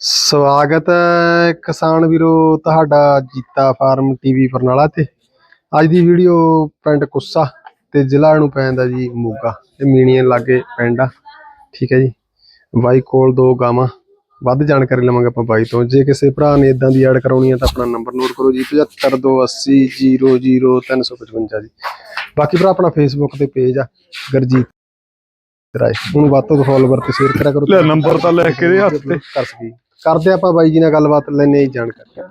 ਸਵਾਗਤ ਹੈ ਕਿਸਾਨ ਵੀਰੋ ਤੁਹਾਡਾ ਜੀਤਾ ਫਾਰਮ ਟੀਵੀ ਬਰਨਾਲਾ ਤੇ। ਅੱਜ ਦੀ ਵੀਡੀਓ ਪਿੰਡ ਕੁੱਸਾ ਤੇ ਜ਼ਿਲ੍ਹਾ ਨੂੰ ਪੈਂਦਾ ਜੀ ਮੋਗਾ ਤੇ ਮੀਣੀਆਂ ਲਾਗੇ ਪਿੰਡ ਆ। ਠੀਕ ਹੈ ਜੀ। ਬਾਈ ਕੋਲ ਦੋ ਗਾਵਾਂ। ਵੱਧ ਜਾਣਕਾਰੀ ਲਵਾਂਗੇ ਆਪਾਂ ਬਾਈ ਤੋਂ। ਜੇ ਕਿਸੇ ਭਰਾ ਨੇ ਇਦਾਂ ਦੀ ਐਡ ਕਰਾਉਣੀ ਹੈ ਤਾਂ ਆਪਣਾ ਨੰਬਰ ਨੋਟ ਕਰੋ ਜੀ 7528000355 ਜੀ। ਬਾਕੀ ਭਰਾ ਆਪਣਾ ਫੇਸਬੁੱਕ ਤੇ ਪੇਜ ਆ ਗਰਜੀਤ ਰਾਏ। ਹੁਣ ਵੱਧ ਤੋਂ ਫੋਲੋਵਰ ਤੇ ਸ਼ੇਅਰ ਕਰਿਆ ਕਰੋ। ਲੈ ਨੰਬਰ ਤਾਂ ਲੈ ਕੇ ਦੇ ਹੱਥ ਤੇ। ਕਰ ਸਕੀ ਕਰਦੇ ਆਪਾਂ ਬਾਈ ਜੀ ਨਾਲ ਗੱਲਬਾਤ ਲੈਣੇ ਹੀ ਜਾਣਕਾਰੀ।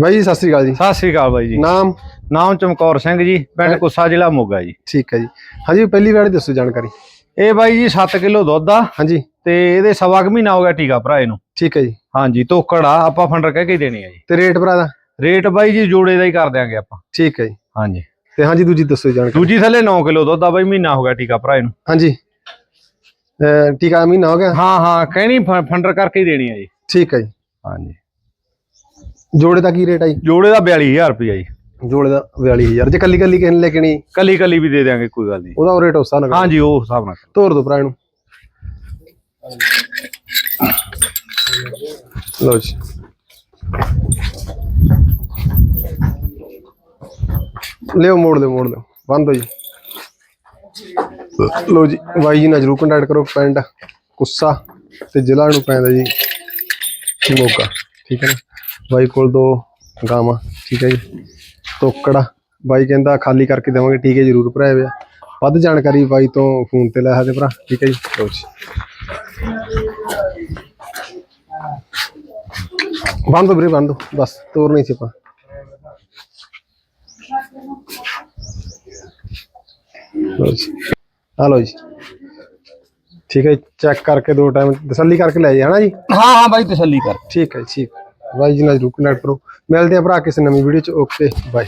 ਬਾਈ ਜੀ ਸਤਿ ਸ੍ਰੀ ਅਕਾਲ ਜੀ। ਸਤਿ ਸ੍ਰੀ ਅਕਾਲ ਬਾਈ ਜੀ। ਨਾਮ? ਨਾਮ ਚਮਕੌਰ ਸਿੰਘ ਜੀ ਪਿੰਡ ਕੁੱਸਾ ਜ਼ਿਲ੍ਹਾ ਮੋਗਾ ਜੀ। ਠੀਕ ਹੈ ਜੀ। ਹਾਂਜੀ ਪਹਿਲੀ ਵਾਰ ਦੱਸੋ ਜਾਣਕਾਰੀ। ਇਹ ਬਾਈ ਜੀ 7 ਕਿਲੋ ਦੁੱਧ ਆ। ਹਾਂਜੀ। ਤੇ ਇਹਦੇ ਸਵਾ ਕੁ ਮਹੀਨਾ ਹੋ ਗਿਆ ਟੀਕਾ ਭਰਾ ਇਹਨੂੰ। ਠੀਕ ਹੈ ਜੀ। ਹਾਂਜੀ ਤੋਕੜ ਆ ਆਪਾਂ ਫੰਡਰ ਕਹਿ ਕੇ ਦੇਣੀ ਆ ਜੀ। ਤੇ ਰੇਟ ਭਰਾ ਦਾ? ਰੇਟ ਬਾਈ ਜੀ ਜੋੜੇ ਦਾ ਹੀ ਕਰ ਦਿਆਂਗੇ ਆਪਾਂ। ਠੀਕ ਹੈ ਜੀ। ਹਾਂਜੀ। ਤੇ ਹਾਂਜੀ ਦੂਜੀ ਦੱਸੋ ਜਾਣਕਾਰੀ। ਦੂਜੀ ਥੱਲੇ 9 ਕਿਲੋ ਦੁੱਧ ਆ ਬਾਈ ਮਹੀਨਾ ਹੋ ਗਿਆ ਟੀਕਾ ਭਰਾ ਇਹਨੂੰ। ਹਾਂਜੀ। ਟੀਕਾ ਮਹੀਨਾ ਹੋ ਗਿਆ? ਹਾਂ ਹਾਂ ਕਹਿਣੀ ਫੰਡਰ ਕਰਕੇ ਹੀ ਦੇਣੀ ਆ ਜੀ। ਠੀਕ ਹੈ ਜੀ। ਹਾਂਜੀ। ਜੋੜੇ ਦਾ ਕੀ ਰੇਟ ਹੈ ਜੀ? ਜੋੜੇ ਦਾ 42000 ਰੁਪਇਆ ਜੀ। ਜੋੜੇ ਦਾ 42000 ਜੇ ਕੱਲੀ ਕੱਲੀ ਕਿਸੇ ਨੇ ਲੈਣੀ ਕੱਲੀ ਕੱਲੀ ਵੀ ਦੇ ਦਿਆਂਗੇ ਕੋਈ ਗੱਲ ਨਹੀਂ। ਉਹਦਾ ਰੇਟ ਉਸਾ ਨਾ ਹਾਂਜੀ ਉਹ ਹਿਸਾਬ ਨਾਲ ਤੋਰ ਦੋ ਭਰਾ ਲਓ ਜੀ। ਲਿਓ ਮੋੜ ਲਿਓ ਮੋੜ ਲਿਓ। ਬੰਦ ਹੋ ਜੀ। ਲੋ ਜੀ, ਬਾਈ ਜੀ ਨਾਲ ਜਰੂਰ ਕੰਟੈਕਟ ਕਰੋ, ਪਿੰਡ ਕੁੱਸਾ ਤੇ ਜ਼ਿਲ੍ਹਾ ਨੂੰ ਪੈਂਦਾ ਜੀ ਮੋਗਾ, ਠੀਕ ਹੈ ਨਾ? ਬਾਈ ਕੋਲ ਦੋ ਗਾਵਾਂ, ਠੀਕ ਹੈ ਜੀ। ਤੋਕੜਾ, ਬਾਈ ਕਹਿੰਦਾ ਖਾਲੀ ਕਰਕੇ ਦੇਵਾਂਗੇ, ਠੀਕ ਹੈ, ਜਰੂਰ ਭਰਾਇਆ ਹੋਇਆ ਵੱਧ ਜਾਣਕਾਰੀ ਬਾਈ ਤੋਂ ਫੋਨ ਤੇ ਲੈ ਸਕਦੇ ਭਰਾ, ਠੀਕ ਹੈ ਜੀ। ਲਓ ਜੀ। ਬੰਦ ਵੀਰੇ, ਬੰਦ, ਬਸ, ਤੋਰ ਨਹੀਂ ਸੀ ਆਪਾਂ। ਲਓ ਜੀ। ਆ ਲਓ ਜੀ। ਠੀਕ ਹੈ ਚੈੱਕ ਕਰਕੇ ਦੋ ਟਾਈਮ ਤਸੱਲੀ ਕਰਕੇ ਲੈ ਜੀ ਹਨਾ ਜੀ? ਹਾਂ ਹਾਂ ਬਾਈ ਤਸੱਲੀ ਕਰ। ਠੀਕ ਹੈ ਠੀਕ। ਬਾਈ ਜੀ ਨਾਲ ਜਰੂਰ ਕਨੈਕਟ ਕਰੋ। ਮਿਲਦੇ ਆ ਭਰਾ ਕਿਸੇ ਨਵੀਂ ਵੀਡੀਓ ਚ। Okay bye